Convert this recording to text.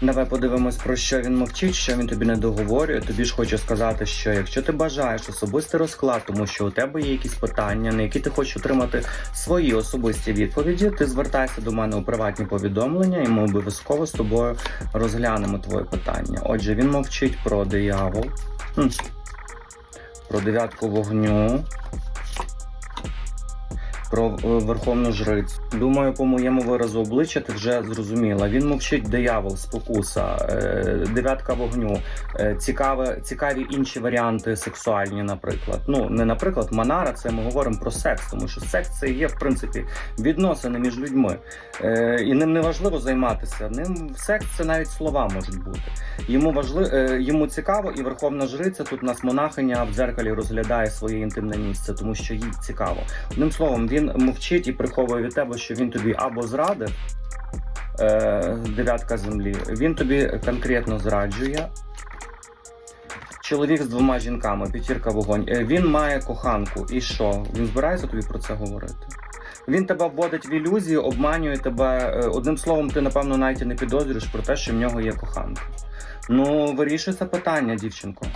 Давай подивимось, про що він мовчить, що він тобі не договорює. Тобі ж хочу сказати, що якщо ти бажаєш особистий розклад, тому що у тебе є якісь питання, на які ти хочеш отримати свої особисті відповіді, ти звертайся до мене у приватні повідомлення, і ми обов'язково з тобою розглянемо твоє питання. Отже, він мовчить про диявол, про дев'ятку вогню. Про е, верховну жрицю. Думаю, по моєму виразу обличчя ти вже зрозуміла. Він мовчить диявол, спокуса, е, дев'ятка вогню, е, цікаве, цікаві інші варіанти сексуальні, наприклад. Ну, не наприклад, Манара, це ми говоримо про секс, тому що секс це є, в принципі, відносини між людьми. І ним не важливо займатися. Ним секс це навіть слова можуть бути. Йому важли, е, йому цікаво, і верховна жриця тут нас монахиня в дзеркалі розглядає своє інтимне місце, тому що їй цікаво. Одним словом, він мовчить і приховує від тебе, що він тобі або зрадив. Е, дев'ятка землі. Він тобі конкретно зраджує. Чоловік з двома жінками, п'ятірка вогонь. Е, Він має коханку. І що? Він збирається тобі про це говорити? Він тебе вводить в ілюзію, обманює тебе. Е, Одним словом, ти, напевно, навіть не підозрюєш про те, що в нього є коханка. Ну, вирішуй це питання, дівчинко.